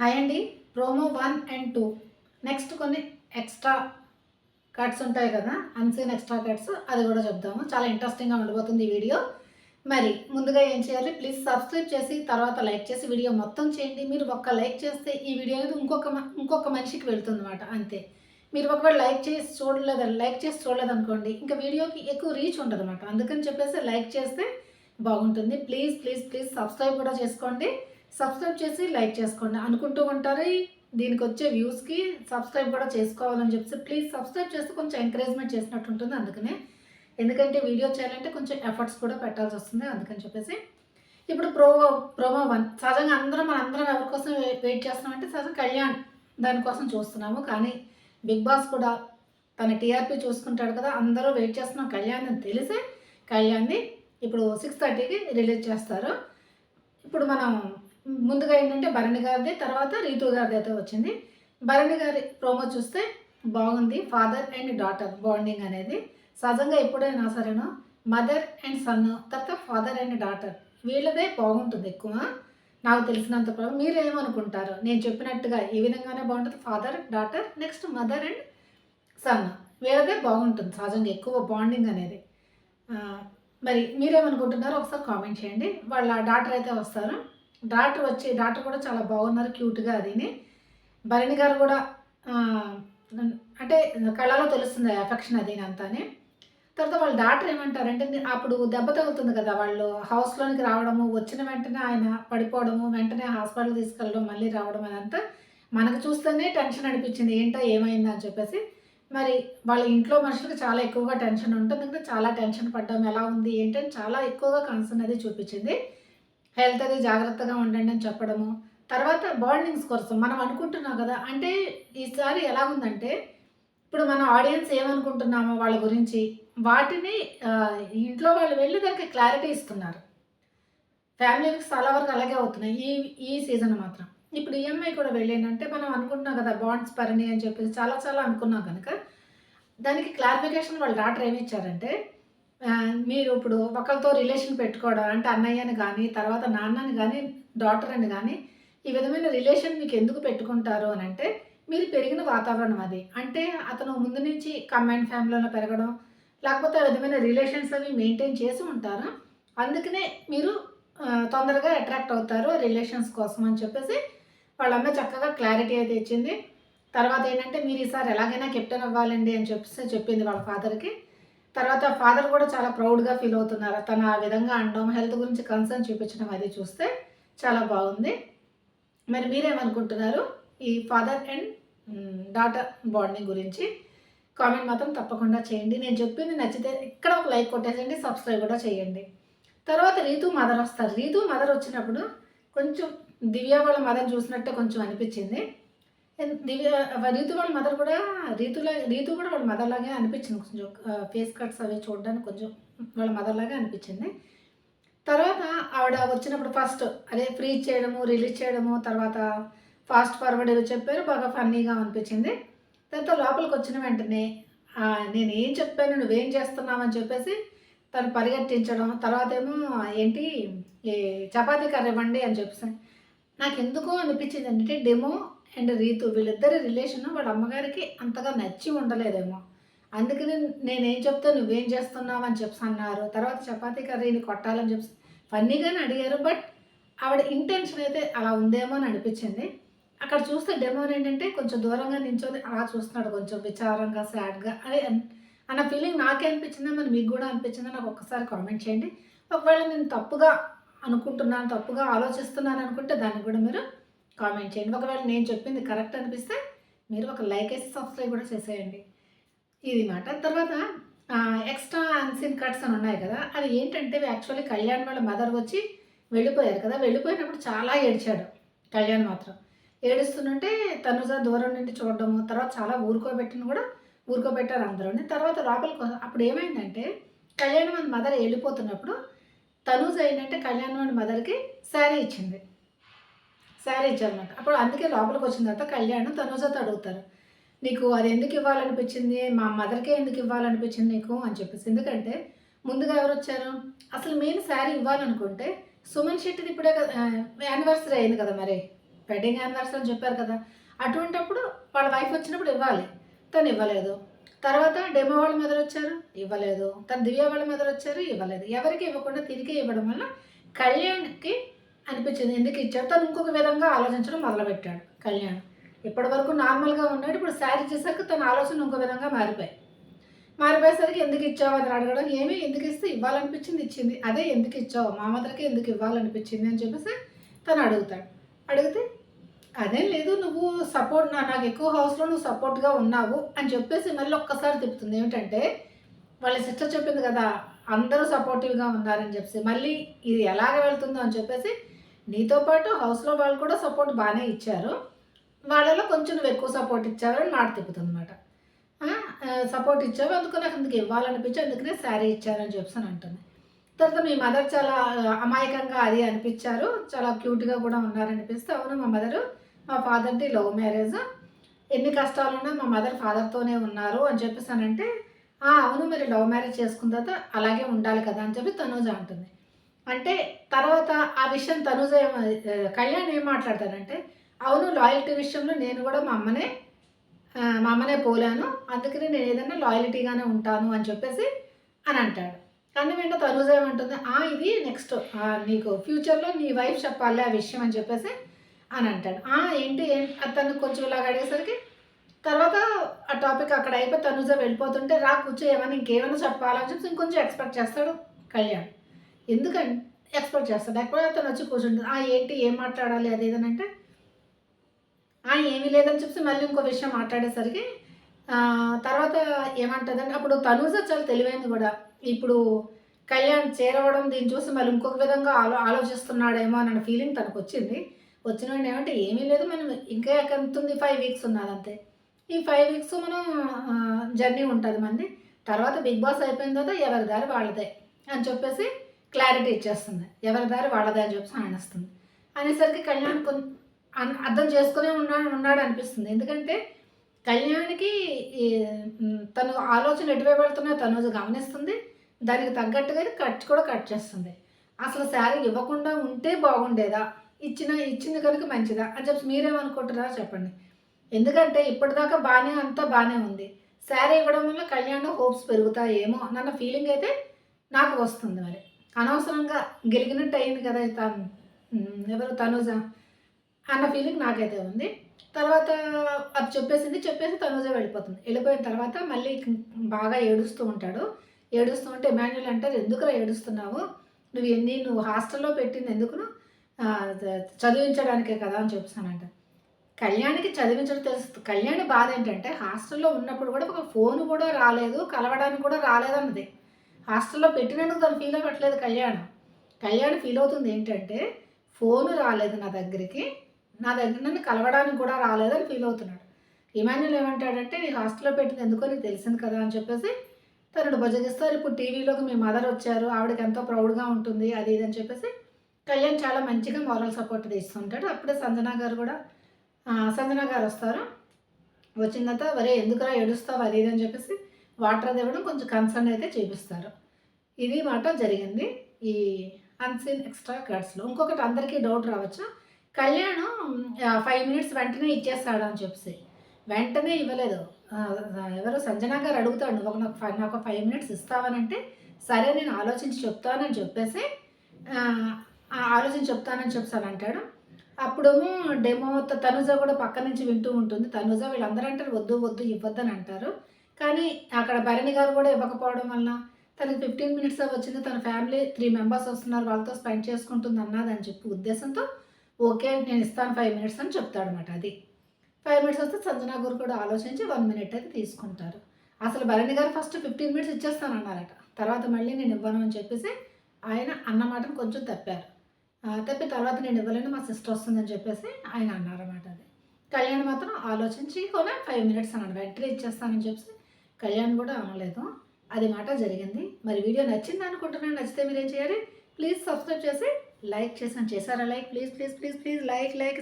Hi అండి. Promo one and two. Next కొన్ని extra cuts ఉంటాయి కదా అన్సీన్ ఎక్స్ట్రా కట్స్ అది కూడా చెప్దాము. చాలా ఇంట్రెస్టింగ్గా ఉండబోతుంది ఈ వీడియో. మరి ముందుగా ఏం చేయాలి? ప్లీజ్ సబ్స్క్రైబ్ చేసి తర్వాత లైక్ చేసి వీడియో మొత్తం చేయండి. మీరు ఒక్క లైక్ చేస్తే ఈ వీడియో అనేది ఇంకొక మ- ఇంకొక మనిషికి వెళ్తుంది అనమాట అంతే. మీరు ఒకవేళ లైక్ చేసి చూడలేదు లైక్ చేసి చూడలేదు అనుకోండి ఇంకా వీడియోకి ఎక్కువ రీచ్ ఉండదు అనమాట అందుకని చెప్పేసి లైక్ చేస్తే బాగుంటుంది. ప్లీజ్ ప్లీజ్ ప్లీజ్ సబ్స్క్రైబ్ కూడా చేసుకోండి. సబ్స్క్రైబ్ చేసి లైక్ చేసుకోండి. అనుకుంటూ ఉంటారు. దీనికి వచ్చే వ్యూస్కి సబ్స్క్రైబ్ కూడా చేసుకోవాలని చెప్పేసి ప్లీజ్ సబ్స్క్రైబ్ చేస్తే కొంచెం ఎంకరేజ్మెంట్ చేసినట్టు ఉంటుంది అందుకనే. ఎందుకంటే వీడియో చేయాలంటే కొంచెం ఎఫర్ట్స్ కూడా పెట్టాల్సి వస్తుంది అందుకని చెప్పేసి. ఇప్పుడు ప్రోమో ప్రోమో వన్ సహజంగా అందరం మన అందరం ఎవరి కోసం వెయిట్ చేస్తున్నామంటే సహజంగా కళ్యాణ్ దానికోసం చూస్తున్నాము. కానీ బిగ్ బాస్ కూడా తన టీఆర్పీ చూసుకుంటాడు కదా అందరూ వెయిట్ చేస్తున్నాం కళ్యాణ్ అని తెలిసే కళ్యాణ్ని ఇప్పుడు సిక్స్ థర్టీకి రిలీజ్ చేస్తారు. ఇప్పుడు మనం ముందుగా ఏంటంటే భరణి గారిది తర్వాత రీతు గారిది అయితే వచ్చింది. భరణి గారి ప్రోమో చూస్తే బాగుంది. ఫాదర్ అండ్ డాటర్ బాండింగ్ అనేది. సహజంగా ఎప్పుడైనా సరేను? మదర్ అండ్ సన్ తర్వాత ఫాదర్ అండ్ డాటర్ వీళ్ళదే బాగుంటుంది ఎక్కువ. నాకు తెలిసినంత ప్రభావం మీరు ఏమనుకుంటారు నేను చెప్పినట్టుగా ఈ విధంగానే బాగుంటుంది. Father daughter next mother and son వీళ్ళదే బాగుంటుంది. సహజంగా ఎక్కువ బాండింగ్ అనేది. మరి మీరేమనుకుంటున్నారో ఒకసారి కామెంట్ చేయండి. వాళ్ళ డాటర్ అయితే వస్తారు. డాక్టర్ వచ్చి డాక్టర్ కూడా చాలా బాగున్నారు క్యూట్గా అదిని. భరణి గారు కూడా అంటే కళలో తెలుస్తుంది ఎఫెక్షన్ అది అంతానే. తర్వాత వాళ్ళ డాక్టర్ ఏమంటారంటే అప్పుడు దెబ్బ తగులుతుంది కదా వాళ్ళు హౌస్లోనికి రావడము వచ్చిన వెంటనే ఆయన పడిపోవడము వెంటనే హాస్పిటల్ తీసుకెళ్ళడం మళ్ళీ రావడం అదంతా మనకు చూస్తేనే టెన్షన్ అనిపించింది ఏంటో ఏమైందా అని చెప్పేసి. మరి వాళ్ళ ఇంట్లో మనుషులకు చాలా ఎక్కువగా టెన్షన్ ఉంటుంది ఎందుకంటే చాలా టెన్షన్ పడ్డాం ఎలా ఉంది ఏంటని చాలా ఎక్కువగా కన్సర్న్ అది చూపించింది. హెల్త్ అది జాగ్రత్తగా ఉండండి అని చెప్పడము. తర్వాత బాండింగ్స్ కోసం మనం అనుకుంటున్నాం కదా అంటే ఈసారి ఎలా ఉందంటే ఇప్పుడు మన ఆడియన్స్ ఏమనుకుంటున్నామో వాళ్ళ గురించి వాటిని ఇంట్లో వాళ్ళు వెళ్ళి దానికి క్లారిటీ ఇస్తున్నారు. ఫ్యామిలీకి చాలా వరకు అలాగే అవుతున్నాయి ఈ ఈ సీజన్ మాత్రం. ఇప్పుడు ఈఎంఐ కూడా వెళ్ళిందంటే మనం అనుకుంటున్నాం కదా బాండ్స్ పరిణి అని చెప్పేసి చాలా చాలా అనుకున్నాం కనుక దానికి క్లారిఫికేషన్ వాళ్ళు డాక్టర్ ఏమి ఇచ్చారంటే మీరు ఇప్పుడు ఒకరితో రిలేషన్ పెట్టుకోవడం అంటే అన్నయ్యని కానీ తర్వాత నాన్నని కానీ డాటర్ అని కానీ ఈ విధమైన రిలేషన్ మీకు ఎందుకు పెట్టుకుంటారు అని అంటే మీరు పెరిగిన వాతావరణం అది. అంటే అతను ముందు నుంచి కంబైన్ ఫ్యామిలీలో పెరగడం లేకపోతే ఆ విధమైన రిలేషన్స్ అవి మెయింటైన్ చేసి ఉంటారు? అందుకనే మీరు తొందరగా అట్రాక్ట్ అవుతారు రిలేషన్స్ కోసం అని చెప్పేసి వాళ్ళ అమ్మ చక్కగా క్లారిటీ అయితే ఇచ్చింది. తర్వాత ఏంటంటే మీరు ఈసారి ఎలాగైనా కెప్టెన్ అవ్వాలండి అని చెప్పేసి చెప్పింది వాళ్ళ ఫాదర్కి తర్వాత ఫాదర్ కూడా చాలా ప్రౌడ్గా ఫీల్ అవుతున్నారు. తను ఆ విధంగా అనడం హెల్త్ గురించి కన్సర్న్ చూపించడం అది చూస్తే చాలా బాగుంది. మరి మీరేమనుకుంటున్నారు? ఈ ఫాదర్ అండ్ డాటర్ బాండింగ్ గురించి కామెంట్ మాత్రం తప్పకుండా చేయండి. నేను చెప్పింది నచ్చితే ఇక్కడ ఒక లైక్ కొట్టేసేయండి సబ్స్క్రైబ్ కూడా చేయండి. తర్వాత రీతు మదర్ వస్తారు. రీతు మదర్ వచ్చినప్పుడు కొంచెం దివ్య వాళ్ళ మదర్ చూసినట్టే కొంచెం అనిపించింది. దివ్య రీతు వాళ్ళ మదర్ కూడా రీతులా రీతు కూడా వాళ్ళ మదర్ లాగే అనిపించింది కొంచెం ఫేస్ కట్స్ అవి చూడడానికి కొంచెం వాళ్ళ మదర్ లాగే అనిపించింది. తర్వాత ఆవిడ వచ్చినప్పుడు ఫస్ట్ అదే ఫ్రీజ్ చేయడము రిలీజ్ చేయడము తర్వాత ఫాస్ట్ ఫార్వర్డ్ ఏదో చెప్పారు బాగా ఫన్నీగా అనిపించింది. తర్వాత లోపలికి వచ్చిన వెంటనే నేను ఏం చెప్పాను నువ్వేం చేస్తున్నావు అని చెప్పేసి తను పరిగెట్టించడం తర్వాత ఏమో ఏంటి చపాతీ కర్ర ఇవ్వండి అని చెప్పేసి. నాకు ఎందుకో అనిపించింది అంటే డెమో అండ్ రీతు వీళ్ళిద్దరి రిలేషన్ వాళ్ళ అమ్మగారికి అంతగా నచ్చి ఉండలేదేమో. అందుకని నేనేం చెప్తే నువ్వేం చేస్తున్నావు అని చెప్పి అన్నారు. తర్వాత చపాతీ కర్రీని కొట్టాలని చెప్పి ఫన్నీగానే అడిగారు. బట్ ఆవిడ ఇంటెన్షన్ అయితే అలా ఉందేమో అని అనిపించింది. అక్కడ చూస్తే డెమో ఏంటంటే కొంచెం దూరంగా నించొని అలా చూస్తున్నాడు కొంచెం విచారంగా సాడ్గా అదే అన్న ఫీలింగ్ నాకే అనిపించిందా. మరి మీకు కూడా అనిపించిందా? నాకు ఒక్కసారి కామెంట్ చేయండి. ఒకవేళ నేను తప్పుగా అనుకుంటున్నాను తప్పుగా ఆలోచిస్తున్నాను అనుకుంటే దాన్ని కూడా మీరు కామెంట్ చేయండి. ఒకవేళ నేను చెప్పింది కరెక్ట్ అనిపిస్తే మీరు ఒక లైక్ వేసి సబ్స్క్రైబ్ కూడా చేసేయండి. ఇది మాట. తర్వాత ఎక్స్ట్రా అన్సీన్ కట్స్ అని ఉన్నాయి కదా అది ఏంటంటే యాక్చువల్లీ కళ్యాణ్ వాళ్ళ మదర్ వచ్చి వెళ్ళిపోయారు కదా వెళ్ళిపోయినప్పుడు చాలా ఏడ్చాడు కళ్యాణ్ మాత్రం. ఏడుస్తుంటే తనుజ దూరం నుండి చూడడము తర్వాత చాలా ఊరుకోబెట్టిన కూడా ఊరుకోబెట్టారు అందరూని. తర్వాత లోపలికి అప్పుడు ఏమైందంటే కళ్యాణ్ వాళ్ళ మదర్ వెళ్ళిపోతున్నప్పుడు తనుజ ఏంటంటే కళ్యాణ్ వాళ్ళ మదర్కి శారీ ఇచ్చింది. శారీ ఇచ్చారనమాట. అప్పుడు అందుకే లోపలికి వచ్చిన తర్వాత కళ్యాణ్ తనుజతో అడుగుతారు. నీకు అది ఎందుకు ఇవ్వాలనిపించింది? మా మదర్కే ఎందుకు ఇవ్వాలనిపించింది నీకు? అని చెప్పేసి. ఎందుకంటే ముందుగా ఎవరు వచ్చారు? అసలు మెయిన్ శారీ ఇవ్వాలనుకుంటే సుమన్ శెట్టిది ఇప్పుడే కదా యానివర్సరీ అయింది కదా మరి. వెడ్డింగ్ యానివర్సరీ అని చెప్పారు కదా. అటువంటప్పుడు వాళ్ళ వైఫ్ వచ్చినప్పుడు ఇవ్వాలి. తను ఇవ్వలేదు. తర్వాత డెమో వాళ్ళ మీద వచ్చారు? ఇవ్వలేదు. తను దివ్య వాళ్ళ మీద వచ్చారు? ఇవ్వలేదు. ఎవరికి ఇవ్వకుండా తిరిగి ఇవ్వడం వల్ల కళ్యాణ్కి అనిపించింది. ఎందుకు ఇచ్చాడు తను ఇంకొక విధంగా ఆలోచించడం మొదలుపెట్టాడు కళ్యాణ్. ఇప్పటి వరకు నార్మల్గా ఉన్నాడు ఇప్పుడు శారీ చేశాక తన ఆలోచన ఇంకో విధంగా మారిపోయి మారిపోయేసరికి ఎందుకు ఇచ్చావు అని అడగడం ఏమి ఎందుకు ఇస్తే ఇవ్వాలనిపించింది ఇచ్చింది. అదే ఎందుకు ఇచ్చావు? మా మదర్కి ఎందుకు ఇవ్వాలనిపించింది అని చెప్పేసి తను అడుగుతాడు. అడిగితే అదేం లేదు నువ్వు సపోర్ట్ నా నాకు ఎక్కువ హౌస్లో నువ్వు సపోర్ట్గా ఉన్నావు అని చెప్పేసి మళ్ళీ ఒక్కసారి తిప్పుతుంది. ఏమిటంటే వాళ్ళ సిస్టర్ చెప్పింది కదా అందరూ సపోర్టివ్గా ఉన్నారని చెప్పేసి. మళ్ళీ ఇది ఎలాగ వెళ్తుందో అని చెప్పేసి నీతో పాటు హౌస్లో వాళ్ళు కూడా సపోర్ట్ బాగానే ఇచ్చారు. వాళ్ళలో కొంచెం ఎక్కువ సపోర్ట్ ఇచ్చారని మాట తిప్పుతుంది అనమాట సపోర్ట్ ఇచ్చావు అందుకు నాకు అందుకు ఇవ్వాలనిపించి అందుకనే శారీ ఇచ్చారని చెప్పేసి అని అంటుంది. తర్వాత మీ మదర్ చాలా అమాయకంగా అది అనిపించారు. చాలా క్యూట్గా కూడా ఉన్నారనిపిస్తే అవును మా మదరు మా ఫాదర్ది లవ్ మ్యారేజ్. ఎన్ని కష్టాలున్నా మా మదర్ ఫాదర్తోనే ఉన్నారు అని చెప్పేసి అంటే అవును మరి లవ్ మ్యారేజ్ చేసుకున్న తర్వాత అలాగే ఉండాలి కదా అని చెప్పి తనూజ అంటుంది. అంటే తర్వాత ఆ విషయం తనుజ ఏమ- కళ్యాణ్ ఏం మాట్లాడతాడంటే అవును లాయల్టీ విషయంలో నేను కూడా మా అమ్మనే మా అమ్మనే పోలాను. అందుకని నేను ఏదైనా లాయల్టీగానే ఉంటాను అని చెప్పేసి అని అంటాడు. కానీ వెంట తనుజ ఏమంటుంది "ఆ, ఇది నెక్స్ట్ నీకు ఫ్యూచర్లో నీ వైఫ్ చెప్పాలి ఆ విషయం అని చెప్పేసి అని అంటాడు. "ఆ, ఏంటి తను కొంచెం ఇలాగ అడిగేసరికి తర్వాత ఆ టాపిక్ అక్కడ అయిపోయి తనుజ వెళ్ళిపోతుంటే రా కూర్చో ఏమైనా ఇంకేమైనా చెప్పాలని చెప్పి ఇంకొంచెం ఎక్స్పెక్ట్ చేస్తాడు కళ్యాణ్. ఎందుకంటే ఎక్స్పెక్ట్ చేస్తాడు ఎక్కడ అతను వచ్చి కూర్చుంటుంది. ఆ ఏంటి? ఏం మాట్లాడాలి? అది ఏదని అంటే "ఆ, ఏమీ లేదని చెప్పి మళ్ళీ ఇంకో విషయం మాట్లాడేసరికి తర్వాత ఏమంటుందంటే అప్పుడు తనూజ చాలా తెలివైంది కూడా. ఇప్పుడు కళ్యాణ్ చేరవడం దీన్ని చూసి మళ్ళీ ఇంకొక విధంగా ఆలో ఆలోచిస్తున్నాడేమో అన్న ఫీలింగ్ తనకు వచ్చింది వచ్చిన వెంటనే ఏమంటే ఏమీ లేదు మనం ఇంకా ఎంత ఉంది ఫైవ్ వీక్స్ ఉన్నది అంతే. ఈ ఫైవ్ వీక్స్ మనం జర్నీ ఉంటుంది మంది. తర్వాత బిగ్ బాస్ అయిపోయిన తర్వాత ఎవరి దారి వాళ్ళదే అని చెప్పేసి క్లారిటీ ఇచ్చేస్తుంది. ఎవరి దారి వాళ్ళదే అని ఆయన అనేస్తుంది అనేసరికి కళ్యాణ్ అర్థం చేసుకునే ఉన్నాడు ఉన్నాడు అనిపిస్తుంది. ఎందుకంటే కళ్యాణ్కి తను ఆలోచన ఎటువైపు వెళ్తున్నాయో తను గమనిస్తుంది. దానికి తగ్గట్టుగా కట్ కూడా కట్ చేస్తుంది. అసలు శారీ ఇవ్వకుండా ఉంటే బాగుండేదా? ఇచ్చిన ఇచ్చింది కనుక మంచిదా? అని చెప్పి మీరేమనుకుంటారా చెప్పండి. ఎందుకంటే ఇప్పటిదాకా బాగానే అంతా బాగానే ఉంది. శారీ ఇవ్వడం వల్ల కళ్యాణ్ హోప్స్ పెరుగుతాయేమో అన్న ఫీలింగ్ అయితే నాకు వస్తుంది మరి. అనవసరంగా గెలిగినట్టు అయింది కదా తను. ఎవరు? తనుజ అన్న ఫీలింగ్ నాకైతే ఉంది. తర్వాత అది చెప్పేసింది చెప్పేసి తనుజ వెళ్ళిపోతుంది. వెళ్ళిపోయిన తర్వాత మళ్ళీ బాగా ఏడుస్తూ ఉంటాడు. ఏడుస్తూ ఉంటే ఇమాన్యుల్ అంటారు ఎందుకురా ఏడుస్తున్నావు? నువ్వు ఎన్ని నువ్వు హాస్టల్లో పెట్టింది ఎందుకు చదివించడానికే కదా అని చెప్తానంట కళ్యాణికి చదివించడం తెలుస్తుంది. కళ్యాణి బాధ ఏంటంటే హాస్టల్లో ఉన్నప్పుడు కూడా ఒక ఫోన్ కూడా రాలేదు కలవడానికి కూడా రాలేదన్నది హాస్టల్లో పెట్టినందుకు తను ఫీల్ అవ్వట్లేదు కళ్యాణ్. కళ్యాణ్ ఫీల్ అవుతుంది ఏంటంటే ఫోన్ రాలేదు నా దగ్గరికి. నా దగ్గర నన్ను కలవడానికి కూడా రాలేదని ఫీల్ అవుతున్నాడు. ఇమాన్యుల్ ఏమంటాడంటే నీ హాస్టల్లో పెట్టింది ఎందుకో నీకు తెలిసింది కదా అని చెప్పేసి తనను భుజగిస్తారు. ఇప్పుడు టీవీలోకి మీ మదర్ వచ్చారు ఆవిడకి ఎంతో ప్రౌడ్గా ఉంటుంది అది ఇది అని చెప్పేసి కళ్యాణ్ చాలా మంచిగా మారల్ సపోర్ట్ తీస్తుంటాడు. అప్పుడే సంజన గారు కూడా సంజన గారు వస్తారు. వచ్చిన తర్వాత వరే ఎందుకురా ఏడుస్తావు? అది ఇది అని చెప్పేసి వాటర్ అది ఇవ్వడం కొంచెం కన్సర్న్ అయితే చూపిస్తారు. ఇది మాట జరిగింది ఈ అన్సీన్ ఎక్స్ట్రా కార్డ్స్లో ఇంకొకటి అందరికీ డౌట్ రావచ్చు? కళ్యాణ్ ఫైవ్ మినిట్స్ వెంటనే ఇచ్చేస్తాడు అని చెప్పేసి. వెంటనే ఇవ్వలేదు. ఎవరో ఎవరు సంజన గారు అడుగుతాడు ఒక నాకు ఫైవ్ నాకు ఫైవ్ మినిట్స్ ఇస్తావనంటే సరే నేను ఆలోచించి చెప్తానని చెప్పేసి ఆ, ఆలోచించి చెప్తానని చెప్తాను అంటాడు. అప్పుడేమో డెమో తనుజ కూడా పక్క నుంచి వింటూ ఉంటుంది. తనుజ వీళ్ళందరూ అంటారు వద్దు వద్దు ఇవ్వద్దని అంటారు. కానీ అక్కడ భరణి గారు కూడా ఇవ్వకపోవడం వలన తనకి ఫిఫ్టీన్ మినిట్స్ వచ్చింది. తన ఫ్యామిలీ త్రీ మెంబర్స్ వస్తున్నారు. వాళ్ళతో స్పెండ్ చేసుకుంటుంది అన్నదని చెప్పి ఉద్దేశంతో ఓకే నేను ఇస్తాను ఫైవ్ మినిట్స్ అని చెప్తాడు అనమాట అది. ఫైవ్ మినిట్స్ వస్తే సంజనా గారు కూడా ఆలోచించి వన్ మినిట్ అయితే తీసుకుంటారు. అసలు Bharani garu first fifteen minutes ఇచ్చేస్తాను అన్నారట తర్వాత మళ్ళీ నేను ఇవ్వను అని చెప్పేసి ఆయన అన్నమాట కొంచెం తప్పారు. తప్పి తర్వాత నేను ఇవ్వలేను మా సిస్టర్ వస్తుందని చెప్పేసి ఆయన అన్నారన్నమాట అది. కళ్యాణ్ మాత్రం ఆలోచించి కూడా ఫైవ్ మినిట్స్ అన్నాడు. వెంటనే ఇచ్చేస్తానని చెప్పేసి కళ్యాణ్ కూడా అనలేదు. అది మాట జరిగింది. మరి వీడియో నచ్చింది అనుకుంటున్నాను నచ్చితే మీరు ఏం చేయాలి? ప్లీజ్ సబ్స్క్రైబ్ చేసి లైక్ చేసాను చేశారా like? Please please please please like like